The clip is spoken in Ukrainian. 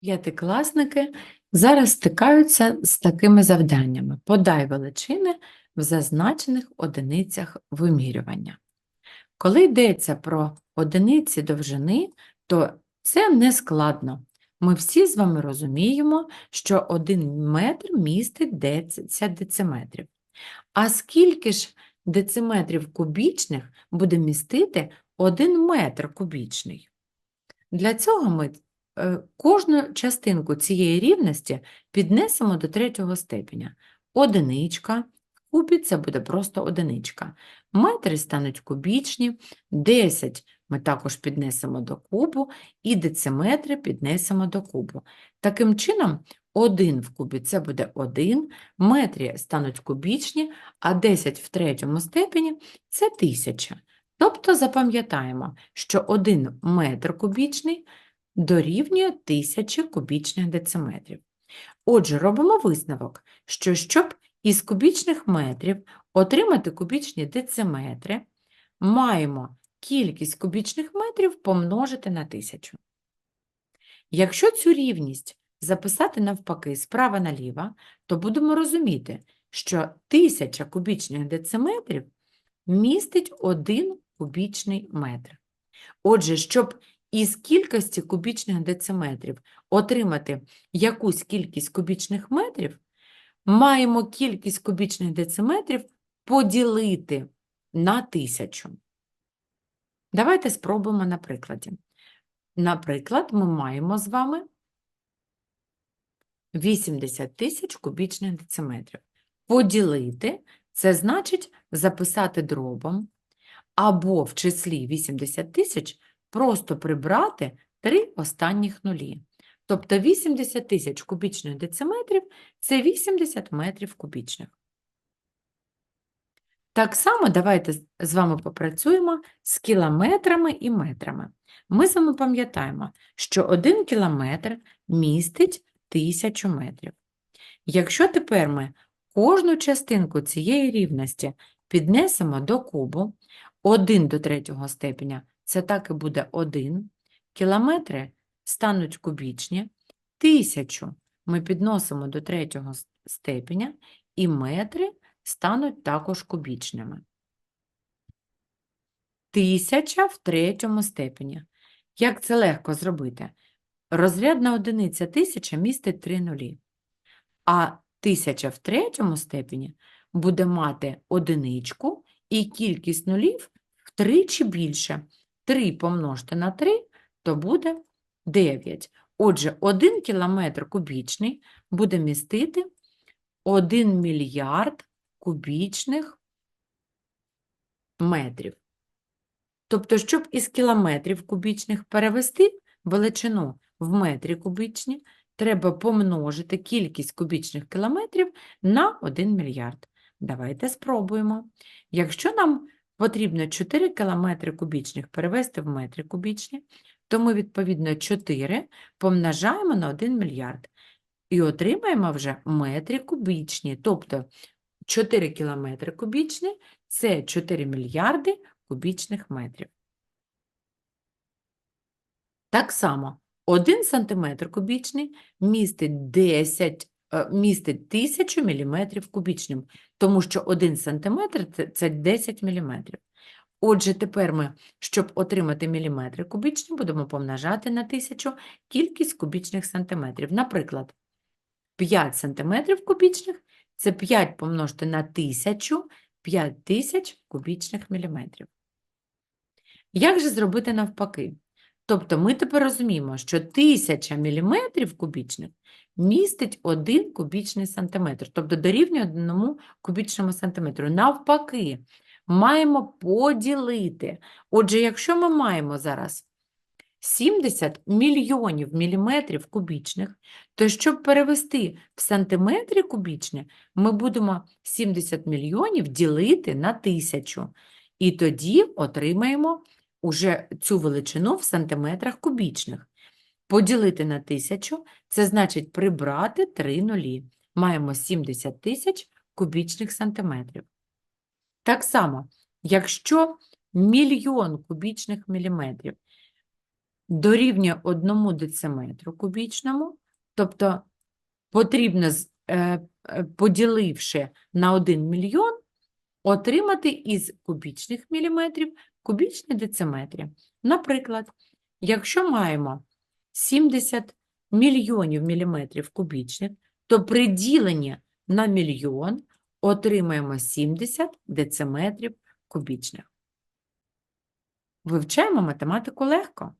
П'ятикласники зараз стикаються з такими завданнями. Подай величини в зазначених одиницях вимірювання. Коли йдеться про одиниці довжини, то це не складно. Ми всі з вами розуміємо, що 1 метр містить 10 дециметрів. А скільки ж дециметрів кубічних буде містити 1 метр кубічний? Для цього ми кожну частинку цієї рівності піднесемо до третього степеня. Одиничка, кубі це буде просто одиничка. Метри стануть кубічні, 10 ми також піднесемо до кубу, і дециметри піднесемо до кубу. Таким чином, 1 в кубі це буде 1, метрі стануть кубічні, а 10 в третьому степені – це 1000. Тобто запам'ятаємо, що 1 метр кубічний дорівнює 1000 кубічних дециметрів. Отже, робимо висновок, що щоб із кубічних метрів отримати кубічні дециметри, маємо кількість кубічних метрів помножити на 1000. Якщо цю рівність записати навпаки справа наліво, то будемо розуміти, що 1000 кубічних дециметрів містить 1 кубічний метр. Отже, щоб із кількості кубічних дециметрів отримати якусь кількість кубічних метрів, маємо кількість кубічних дециметрів поділити на тисячу. Давайте спробуємо на прикладі. Наприклад, ми маємо з вами 80 тисяч кубічних дециметрів. Поділити – це значить записати дробом, або в числі 80 тисяч просто прибрати три останніх нулі. Тобто 80 тисяч кубічних дециметрів – це 80 метрів кубічних. Так само давайте з- вами попрацюємо з кілометрами і метрами. Ми з вами пам'ятаємо, що 1 кілометр містить 1000 метрів. Якщо тепер ми кожну частинку цієї рівності піднесемо до кубу, 1 до третього степеня – це так і буде 1, кілометри стануть кубічні, 1000 ми підносимо до третього степеня, і метри стануть також кубічними. Тисяча в третьому степені. Як це легко зробити? Розрядна одиниця тисяча містить три нулі, а тисяча в третьому степені буде мати одиничку і кількість нулів втричі більше. 3 помножте на 3, то буде 9. Отже, 1 кілометр кубічний буде містити 1 мільярд кубічних метрів. Тобто, щоб із кілометрів кубічних перевести величину в метрі кубічні, треба помножити кількість кубічних кілометрів на 1 мільярд. Давайте спробуємо. Якщо нам потрібно 4 кілометри кубічних перевести в метри кубічні, то ми, відповідно, 4 помножаємо на 1 мільярд і отримаємо вже метри кубічні. Тобто 4 кілометри кубічні – це 4 мільярди кубічних метрів. Так само 1 сантиметр кубічний містить 10, е, містить 1000 міліметрів кубічним, тому що 1 сантиметр це- це 10 міліметрів. Отже, тепер ми, щоб отримати міліметри кубічні, будемо помножати на 1000 кількість кубічних сантиметрів. Наприклад, 5 сантиметрів кубічних – це 5 помножити на 1000, 5000 кубічних міліметрів. Як же зробити навпаки? Тобто ми тепер розуміємо, що 1000 міліметрів кубічних містить 1 кубічний сантиметр, тобто дорівнює 1 кубічному сантиметру. Навпаки, маємо поділити. Отже, якщо ми маємо зараз 70 мільйонів міліметрів кубічних, то щоб перевести в сантиметри кубічні, ми будемо 70 мільйонів ділити на тисячу. І тоді отримаємо уже цю величину в сантиметрах кубічних. Поділити на тисячу – це значить прибрати 3 нулі. Маємо 70 тисяч кубічних сантиметрів. Так само, якщо мільйон кубічних міліметрів дорівнює 1 дециметру кубічному, тобто потрібно, е, е, поділивши на 1 мільйон, отримати із кубічних міліметрів кубічні дециметри. Наприклад, якщо маємо 70 мільйонів міліметрів кубічних, то при діленні на мільйон отримаємо 70 дециметрів кубічних. Вивчаємо математику легко.